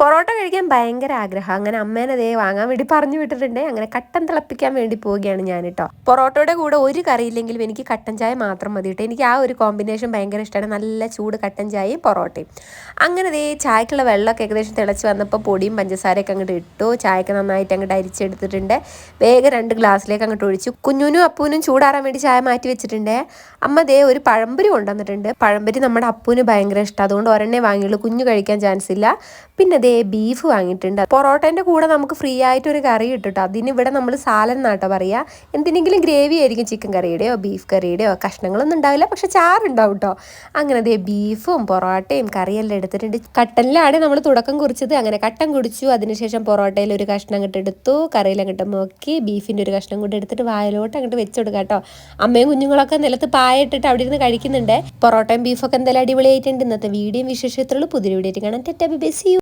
പൊറോട്ട കഴിക്കാൻ ഭയങ്കര ആഗ്രഹം. അങ്ങനെ അമ്മേനെ ദേ വാങ്ങാൻ വേണ്ടി പറഞ്ഞു വിട്ടിട്ടുണ്ട്. അങ്ങനെ കട്ടൻ തിളപ്പിക്കാൻ വേണ്ടി പോവുകയാണ് ഞാൻ കേട്ടോ പൊറോട്ടയുടെ കൂടെ ഒരു കറിയില്ലെങ്കിലും എനിക്ക് കട്ടൻ ചായ മാത്രം മതി കേട്ടോ. എനിക്ക് ആ ഒരു കോമ്പിനേഷൻ ഭയങ്കര ഇഷ്ടമാണ് നല്ല ചൂട് കട്ടൻ ചായയും പൊറോട്ടയും. അങ്ങനെ ദേ ചായക്കുള്ള വെള്ളമൊക്കെ ഏകദേശം തിളച്ച് വന്നപ്പോൾ പൊടിയും പഞ്ചസാരയൊക്കെ അങ്ങോട്ട് ഇട്ടു. ചായക്ക് നന്നായിട്ട് അങ്ങോട്ട് അരിച്ചെടുത്തിട്ടുണ്ട്. വേഗം രണ്ട് ഗ്ലാസ്സിലേക്ക് അങ്ങോട്ട് ഒഴിച്ചു. കുഞ്ഞുനും അപ്പൂനും ചൂടാറാൻ വേണ്ടി ചായ മാറ്റി വെച്ചിട്ടുണ്ട്. അമ്മ ദേ ഒരു പഴംപൊരി കൊണ്ടുവന്നിട്ടുണ്ട്. പഴംപൊരി നമ്മുടെ അപ്പൂന് ഭയങ്കര ഇഷ്ടം. അതുകൊണ്ട് ഒരെണ്ണേ വാങ്ങിയുള്ളൂ. കുഞ്ഞു കഴിക്കാൻ ചാൻസ് ഇല്ല. പിന്നെ ദേ ബീഫ് വാങ്ങിയിട്ടുണ്ട്. പൊറോട്ടേന്റെ കൂടെ നമുക്ക് ഫ്രീ ആയിട്ട് ഒരു കറി കിട്ടും അതിന് ഇവിടെ നമ്മൾ സാലൻ എന്നാട്ടോ പറയുക എന്തിനെങ്കിലും ഗ്രേവി ആയിരിക്കും ചിക്കൻ കറിയുടെയോ ബീഫ് കറിയുടെയോ കഷ്ണങ്ങളൊന്നും ഉണ്ടാവില്ല. പക്ഷെ ചാറുണ്ടാവും കേട്ടോ അങ്ങനെ ദേ ബീഫും പൊറോട്ടയും കറിയെല്ലാം എടുത്തിട്ടുണ്ട്. കട്ടനിലാണ് നമ്മൾ തുടക്കം കുറിച്ചത്. അങ്ങനെ കട്ടൻ കുടിച്ചു. അതിനുശേഷം പൊറോട്ടയിൽ ഒരു കഷ്ണം അങ്ങോട്ട് എടുത്തു. കറിയിൽ അങ്ങോട്ട് നോക്കി. ബീഫിന്റെ ഒരു കഷ്ണം കൂടെ എടുത്തിട്ട് വായലോട്ട് അങ്ങോട്ട് വെച്ച് കേട്ടോ അമ്മയും കുഞ്ഞുങ്ങളൊക്കെ നിലത്ത് പായിട്ടിട്ട് അവിടെ ഇരുന്ന് കഴിക്കുന്നുണ്ട്. പൊറോട്ടയും ബീഫൊക്കെ എന്തായാലും അടിപൊളിയായിട്ടുണ്ട്. ഇന്നത്തെ വീഡിയോ വിശേഷത്തിലുള്ള പുതിയ വീഡിയോ കാണാൻ ടെറ്റാബി ബെസ് യു.